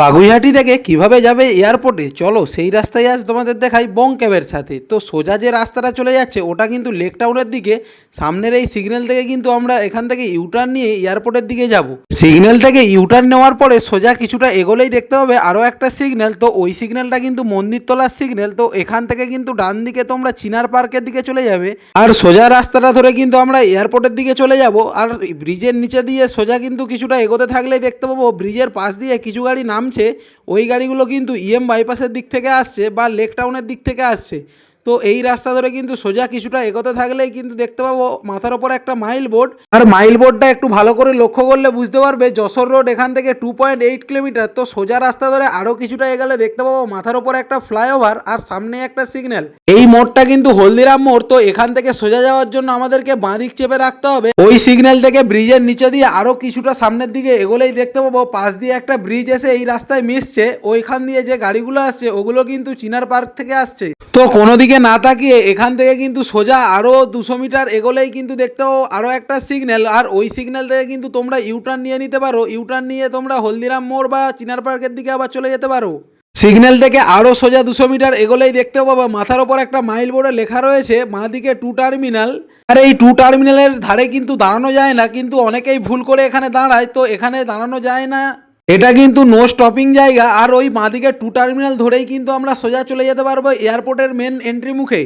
বাগুইহাটি থেকে কীভাবে যাবে এয়ারপোর্টে? চলো সেই রাস্তায় আজ তোমাদের দেখাই বং ক্যাবের সাথে। তো সোজা যে রাস্তাটা চলে যাচ্ছে, ওটা কিন্তু লেক টাউনের দিকে। সামনের এই সিগন্যাল থেকে কিন্তু আমরা এখান থেকে ইউটার্ন নিয়ে এয়ারপোর্টের দিকে যাব। সিগন্যাল থেকে ইউটার্ন নেওয়ার পরে সোজা কিছুটা এগোলেই দেখতে হবে আরও একটা সিগন্যাল। তো ওই সিগন্যালটা কিন্তু মন্দিরতলার সিগন্যাল। তো এখান থেকে কিন্তু ডান দিকে তোমরা চিনার পার্কের দিকে চলে যাবে। আর সোজা রাস্তাটা ধরে কিন্তু আমরা এয়ারপোর্টের দিকে চলে যাব। আর ব্রিজের নিচে দিয়ে সোজা কিন্তু কিছুটা এগোতে থাকলেই দেখতে পাবো ব্রিজের পাশ দিয়ে কিছু গাড়ি নামছে, ওই গাড়িগুলো কিন্তু ইএম বাইপাসের দিক থেকে আসছে বা লেক টাউনের দিক থেকে আসছে। তো এই রাস্তা ধরে কিন্তু সোজা কিছুটা এগোতে থাকলেই কিন্তু দেখতে পাবো মাথার ওপর একটা মাইল বোর্ড আর মাইল বোর্ডটা একটু ভালো করে লক্ষ্য করলে বুঝতে পারবে যশোর রোড এখান থেকে টু পয়েন্ট এইট কিলোমিটার তো সোজা রাস্তা ধরে আরও কিছুটা এগেলে দেখতে পাবো মাথার ওপর একটা ফ্লাইওভার আর সামনে একটা সিগন্যাল এই মোড়টা কিন্তু হলদিরাম মোড়, তো এখান থেকে সোজা যাওয়ার জন্য আমাদেরকে বাঁদিক চেপে রাখতে হবে। ওই সিগন্যাল থেকে ব্রিজের নিচে দিয়ে আরও কিছুটা সামনের দিকে এগোলেই দেখতে পাবো পাশ দিয়ে একটা ব্রিজ এসে এই রাস্তায় মিশছে। ওইখান দিয়ে যে গাড়িগুলো আসছে, ওগুলো কিন্তু চিনার পার্ক থেকে আসছে। তো কোনো দিকে না তাকিয়ে এখান থেকে কিন্তু সোজা আরও দুশো মিটার এগোলেই কিন্তু দেখতে পাবো আরও একটা সিগন্যাল আর ওই সিগন্যাল থেকে কিন্তু তোমরা ইউটার্ন নিয়ে নিতে পারো। ইউটার্ন নিয়ে তোমরা হলদিরাম মোড় বা চিনার পার্কের দিকে আবার চলে যেতে পারো। সিগন্যাল থেকে আরও সোজা দুশো মিটার এগোলেই দেখতে পাবো মাথার ওপর একটা মাইল বোর্ডে লেখা রয়েছে মা দিকে টু টার্মিনাল আর এই টু টার্মিনালের ধারে কিন্তু দাঁড়ানো যায় না, কিন্তু অনেকেই ভুল করে এখানে দাঁড়ায়। তো এখানে দাঁড়ানো যায় না। এটা কিন্তু নো স্টপিং জায়গা, আর ওই বাঁদিকে টু টার্মিনাল ধরেই কিন্তু আমরা সোজা চলে যেতে পারব এয়ারপোর্টের মেন এন্ট্রি মুখে।